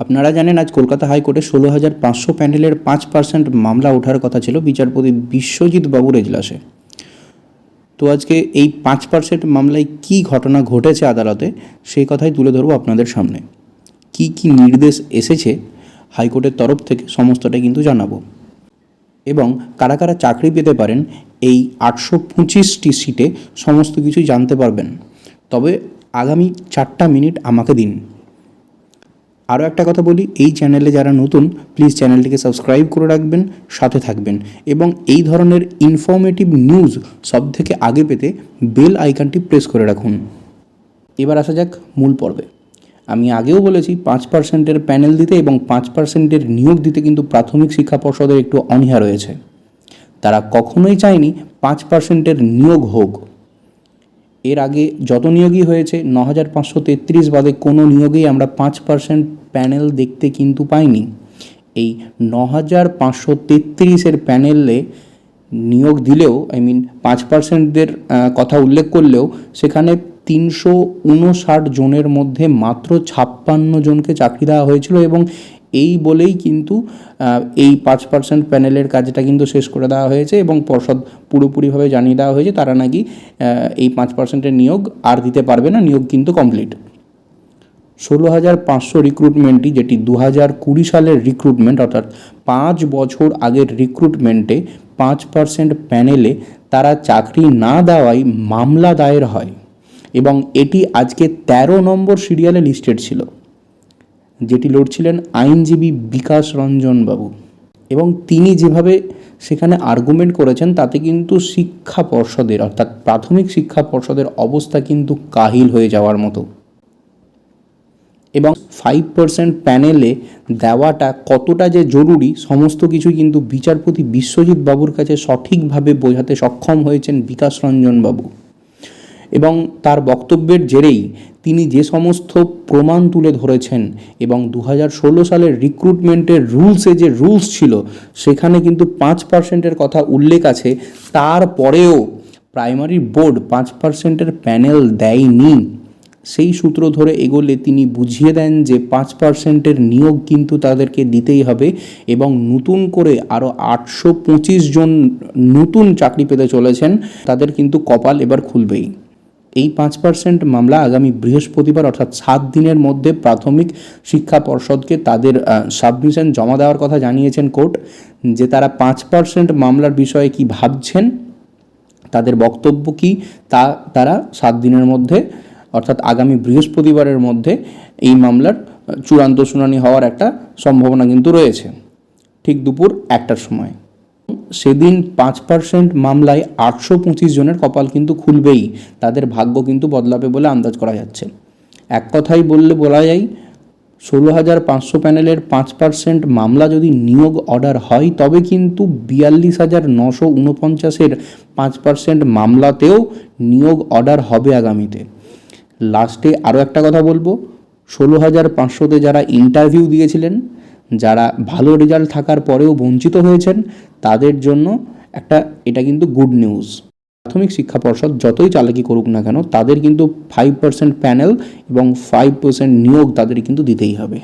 আপনারা জানেন আজ কলকাতা হাইকোর্টে ষোলো হাজার পাঁচশো প্যান্ডেলের পাঁচ পার্সেন্ট মামলা ওঠার কথা ছিল বিচারপতি বিশ্বজিৎ বাবুর এজলাসে। তো আজকে এই পাঁচ পার্সেন্ট মামলায় কী ঘটনা ঘটেছে আদালতে, সেই কথাই তুলে ধরবো আপনাদের সামনে। কি কি নির্দেশ এসেছে হাইকোর্টের তরফ থেকে, সমস্তটাই কিন্তু জানাব। এবং কারা কারা চাকরি পেতে পারেন, এই আটশো পঁচিশটি সিটে সমস্ত কিছুই জানতে পারবেন। তবে আগামী চারটা মিনিট আমাকে দিন। আরও একটা কথা বলি, এই চ্যানেলে যারা নতুন প্লিজ চ্যানেলটিকে সাবস্ক্রাইব করে রাখবেন, সাথে থাকবেন। এবং এই ধরনের ইনফরমেটিভ নিউজ সব থেকে আগে পেতে বেল আইকনটি প্রেস করে রাখুন। এবার আসা যাক মূল পর্বে। আমি আগেও বলেছি, পাঁচ পার্সেন্টের প্যানেল দিতে এবং পাঁচ পার্সেন্টের নিয়োগ দিতে কিন্তু প্রাথমিক শিক্ষা পর্ষদের একটু অনীহা রয়েছে। তারা কখনোই চায়নি পাঁচ পার্সেন্টের নিয়োগ হোক। এর আগে যত নিয়োগই হয়েছে ন হাজার পাঁচশো তেত্রিশ বাদে কোনো নিয়োগেই আমরা পাঁচ পার্সেন্ট প্যানেল দেখতে কিন্তু পাইনি। এই ন হাজার পাঁচশো তেত্রিশের প্যানেলে নিয়োগ দিলেও আই মিন পাঁচ পার্সেন্টদের কথা উল্লেখ করলেও, সেখানে তিনশো উনষাট জনের মধ্যে মাত্র ছাপ্পান্ন জনকে চাকরি দেওয়া হয়েছিল এবং এই বলেই কিন্তু এই পাঁচ পার্সেন্ট প্যানেলের কাজটা কিন্তু শেষ করে দেওয়া হয়েছে এবং পর্ষদ পুরোপুরিভাবে জানিয়ে দেওয়া হয়েছে তারা নাকি এই পাঁচ পার্সেন্টের নিয়োগ আর দিতে পারবে না, নিয়োগ কিন্তু কমপ্লিট ষোলো হাজার পাঁচশো রিক্রুটমেন্টটি যেটি দু হাজার কুড়ি সালের রিক্রুটমেন্ট অর্থাৎ পাঁচ বছর আগের রিক্রুটমেন্টে পাঁচ পার্সেন্ট প্যানেলে তারা চাকরি না দেওয়ায় মামলা দায়ের হয়। এবং এটি আজকে ১৩ নম্বর সিরিয়ালে লিস্টেড ছিল, যেটি লড়ছিলেন আইনজীবী বিকাশ রঞ্জন বাবু। এবং তিনি যেভাবে সেখানে আর্গুমেন্ট করেছেন, তাতে কিন্তু শিক্ষা পর্ষদের, অর্থাৎ প্রাথমিক শিক্ষা পর্ষদের অবস্থা কিন্তু কাহিল হয়ে যাওয়ার মতো। এবং ফাইভ পার্সেন্ট প্যানেলে দেওয়াটা কতটা যে জরুরি, সমস্ত কিছু কিন্তু বিচারপতি বিশ্বজিৎ বাবুর কাছে সঠিকভাবে বোঝাতে সক্ষম হয়েছেন বিকাশ রঞ্জন বাবু। এবং তার বক্তব্যের জেরেই তিনি যে সমস্ত প্রমাণ তুলে ধরেছেন এবং দু হাজার ষোলো সালের রিক্রুটমেন্টের রুলসে যে রুলস ছিল, সেখানে কিন্তু পাঁচ পার্সেন্টের কথা উল্লেখ আছে। তারপরেও প্রাইমারি বোর্ড পাঁচ পার্সেন্টের প্যানেল দেয়নি। সেই সূত্র ধরে এগোলে তিনি বুঝিয়ে দেন যে পাঁচ পার্সেন্টের নিয়োগ কিন্তু তাদেরকে দিতেই হবে এবং নতুন করে আরও আটশো পঁচিশ জন নতুন চাকরি পেতে চলেছেন, তাদের কিন্তু কপাল এবার খুলবেই। এই পাঁচ পার্সেন্ট মামলা আগামী বৃহস্পতিবার অর্থাৎ সাত দিনের মধ্যে প্রাথমিক শিক্ষা পর্ষদকে তাদের সাবমিশন জমা দেওয়ার কথা জানিয়েছেন কোর্ট। যে তারা পাঁচ পার্সেন্ট মামলার বিষয়ে কি ভাবছেন, তাদের বক্তব্য কি, তা তারা সাত দিনের মধ্যে অর্থাৎ আগামী বৃহস্পতিবারের মধ্যে এই মামলার চূড়ান্ত শুনানি হওয়ার একটা সম্ভাবনা কিন্তু রয়েছে। ঠিক দুপুর একটার সময়। সেদিন পাঁচ পার্সেন্ট মামলায় আটশো পঁচিশ জনের কপাল কিন্তু খুলবেই। তাদের ভাগ্য কিন্তু বদলাবে বলে আন্দাজ করা যাচ্ছে। এক কথাই বললে বলা যায় ষোলো হাজার পাঁচশো প্যানেলের পাঁচ পার্সেন্ট মামলা যদি নিয়োগ অর্ডার হয়, তবে কিন্তু বিয়াল্লিশ হাজার নশো উনপঞ্চাশের পাঁচ পার্সেন্ট মামলাতেও নিয়োগ অর্ডার হবে আগামীতে। লাস্টে আরও একটা কথা বলব। ষোলো হাজার পাঁচশোতে যারা ইন্টারভিউ দিয়েছিলেন, যারা ভালো রেজাল্ট থাকার পরেও বঞ্চিত হয়েছেন, তাদের জন্য একটা, এটা কিন্তু গুড নিউজ প্রাথমিক শিক্ষা পর্ষদ যতই চালাকি করুক না কেন, তাদের কিন্তু ফাইভ পার্সেন্ট প্যানেল এবং ফাইভ পার্সেন্ট নিয়োগ তাদের কিন্তু দিতেই হবে।